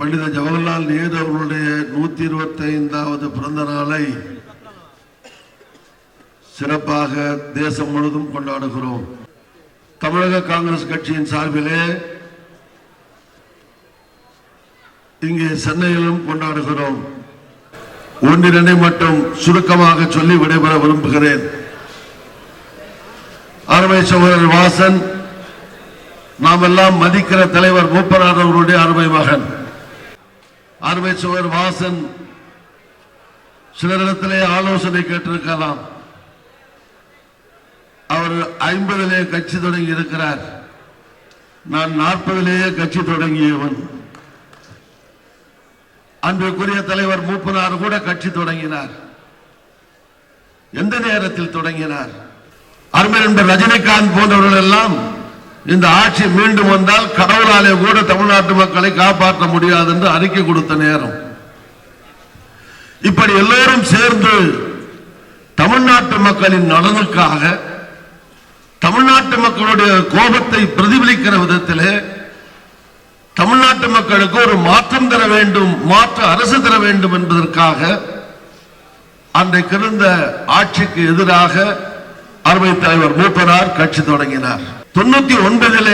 பண்டித ஜவஹர்லால் நேரு அவர்களுடைய நூத்தி இருபத்தி ஐந்தாவது பிறந்த நாளை சிறப்பாக தேசம் முழுவதும் கொண்டாடுகிறோம். தமிழக காங்கிரஸ் கட்சியின் சார்பிலே இங்கே சென்னையிலும் கொண்டாடுகிறோம். ஒன்றிரண்டை மட்டும் சுருக்கமாக சொல்லி விடைபெற விரும்புகிறேன். அருமை சகோதரர் வாசன் நாம் எல்லாம் மதிக்கிற தலைவர் மூப்பனார் அவர்களுடைய அருமை மகன். அருமை சுவர் வாசன் சிலரிடத்திலே ஆலோசனை கேட்டிருக்கலாம். அவர் ஐம்பதிலே கட்சி தொடங்கி இருக்கிறார். நான் நாற்பதிலேயே கட்சி தொடங்கியவன். அன்றைக்குரிய தலைவர் மூப்பனார் கூட கட்சி தொடங்கினார். எந்த நேரத்தில் தொடங்கினார்? அருமை நண்பர் ரஜினிகாந்த் போன்றவர்கள் எல்லாம் இந்த ஆட்சி மீண்டும் வந்தால் கடவுளாலே கூட தமிழ்நாட்டு மக்களை காப்பாற்ற முடியாது என்று அறிக்கை கொடுத்த நேரம். இப்படி எல்லோரும் சேர்ந்து தமிழ்நாட்டு மக்களின் நலனுக்காக தமிழ்நாட்டு மக்களுடைய கோபத்தை பிரதிபலிக்கிற விதத்திலே தமிழ்நாட்டு மக்களுக்கு ஒரு மாற்றம் தர வேண்டும் மாற்று அரசு தர வேண்டும் என்பதற்காக அன்றைக்கு இருந்த ஆட்சிக்கு எதிராக அருமை தலைவர் மூப்பனார் கட்சி தொடங்கினார். தொண்ணூத்தி ஒன்பதுல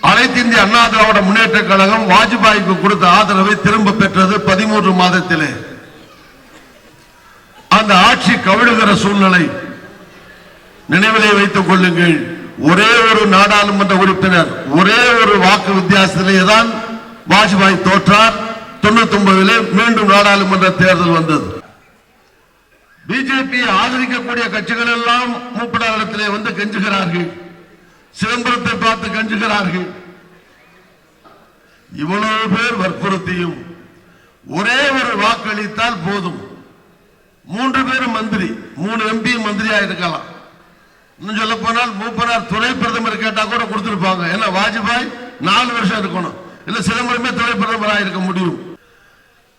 அனைத்து இந்திய அண்ணா திராவிட முன்னேற்ற கழகம் வாஜ்பாய்க்கு கொடுத்த ஆதரவை திரும்ப பெற்றது பதிமூன்று மாதத்திலே. அந்த ஆட்சி கவிழுகிற சூழ்நிலை நினைவிலே வைத்துக் கொள்ளுங்கள். ஒரே ஒரு நாடாளுமன்ற உறுப்பினர் ஒரே ஒரு வாக்கு வித்தியாசத்திலே தான் வாஜ்பாய் தோற்றார். தொண்ணூத்தி ஒன்பதிலே மீண்டும் நாடாளுமன்ற தேர்தல் வந்தது. பிஜேபியை ஆதரிக்கக்கூடிய கட்சிகள் எல்லாம் மூப்பனாரிடத்திலே வந்து கெஞ்சுகிறார்கள். சிதம்பரத்தை பார்த்து கெஞ்சுகிறார்கள். இவ்வளவு பேர் வற்புறுத்தியும் ஒரே ஒரு வாக்களித்தால் போதும். மூன்று பேரும் மந்திரி மூணு எம்பி மந்திரியா இருக்கலாம். இன்னும் சொல்ல போனால் மூப்பனார் துணை பிரதமர் கேட்டா கூட கொடுத்திருப்பாங்க. ஏன்னா வாஜ்பாய் நாலு வருஷம் இருக்கணும். இல்ல சிதம்பரமே துணை பிரதமராக இருக்க முடியும்.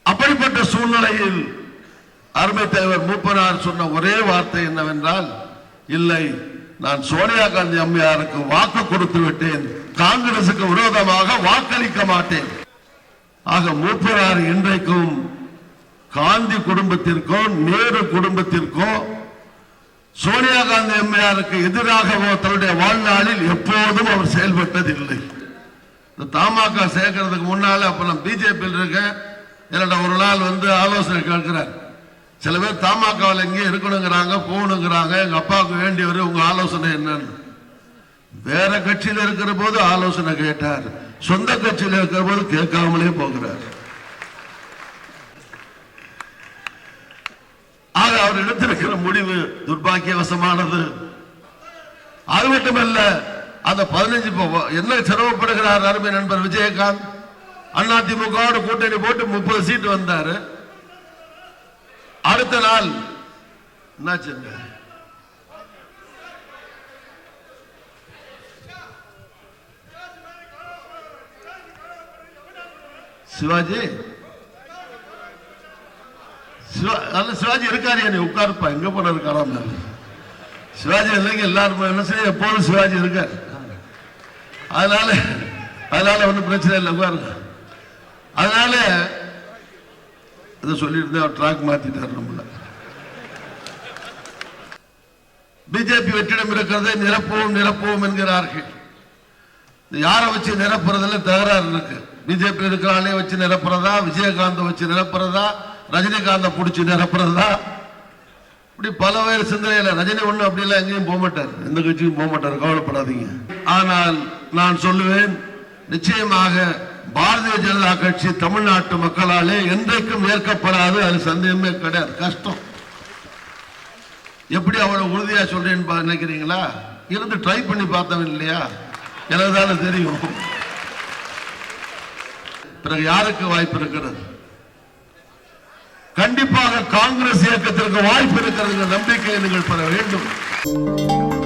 அப்படிப்பட்ட சூழ்நிலையில் அருமை தலைவர் மூப்பனார் சொன்ன ஒரே வார்த்தை என்னவென்றால் இல்லை நான் சோனியா காந்தி அம்மையாருக்கு வாக்கு கொடுத்து விட்டேன். காங்கிரசுக்கு விரோதமாக வாக்களிக்க மாட்டேன். ஆக மூப்பனார் இன்றைக்கும் காந்தி குடும்பத்திற்கோ நேரு குடும்பத்திற்கோ சோனியா காந்தி அம்மையாருக்கு எதிராகவோ தன்னுடைய வாழ்நாளில் எப்போதும் அவர் செயல்பட்டதில்லை. இந்த தமாக சேர்க்கறதுக்கு முன்னால அப்ப நான் பிஜேபியில் இருக்கேன் என்னோட ஒரு நாள் வந்து ஆலோசனை கேட்கிறார். சில பேர் தமாகவில் எங்கேயும் இருக்கணுங்கிறாங்க போகணுங்கிறாங்க. எங்க அப்பாவுக்கு வேண்டியவர் உங்க ஆலோசனை என்னன்னு. வேற கட்சியில் இருக்கிற போது ஆலோசனை கேட்டார். சொந்த கட்சியில் இருக்கிற போது கேட்காமலே போகிறார். ஆக அவர் எடுத்திருக்கிற முடிவு துர்பாக்கியவசமானது. அது மட்டுமல்ல அந்த பதினஞ்சு என்ன சிரமப்படுகிறார் அருமை நண்பர் விஜயகாந்த்? அதிமுகவோட கூட்டணி போட்டு முப்பது சீட் வந்தாரு. அடுத்த நாள் என்னாச்சுங்க? சிவாஜி? சிவா சிவாஜி இருக்காரு நீ உட்காருப்பா. எங்க போன இருக்காராம் சிவாஜி இல்லைங்க எல்லாரும் என்ன செய்ய? எப்போதும் சிவாஜி இருக்காரு. அதனால அதனால ஒன்றும் பிரச்சனை இல்லை உட்காருங்க. அதனால அதை சொல்லியிருந்தேன் அவர் ட்ராக் மாற்றிட்டார் நம்மள. பிஜேபி வெற்றிடம் இருக்கிறதை நிரப்புவோம் நிரப்புவோம் என்கிறார்கள். யாரை வச்சு நிரப்புறதுல தகராறு இருக்கு. பிஜேபி இருக்கிறாலே வச்சு நிரப்புறதா? விஜயகாந்த் வச்சு நிரப்புறதா? ரஜினிகாந்த பிடிச்சி நிரப்புறதா? இப்படி பல வேறு சிந்தனையில ரஜினி ஒண்ணு அப்படி எல்லாம் எங்கேயும் போக மாட்டார். எந்த கட்சியும் போக மாட்டார். கவலைப்படாதீங்க. ஆனால் நான் சொல்லுவேன் நிச்சயமாக பாரதிய ஜனதா கட்சி தமிழ்நாட்டு மக்களாலே என்றைக்கும் ஏற்கப்படாது. அது சந்தேகமே கிடையாது. கஷ்டம். எப்படி அவளை உறுதியா சொல்றேன்னு பா- நினைக்கிறீங்களா? இருந்து ட்ரை பண்ணி பார்த்தவன் இல்லையா? எனக்கு தானே தெரியும். பிறகு யாருக்கு வாய்ப்பு இருக்கிறது? கண்டிப்பாக காங்கிரஸ் இயக்கத்திற்கு வாய்ப்பு இருக்கிறது நம்பிக்கை நம்பிக்கையை நீங்கள் பெற வேண்டும்.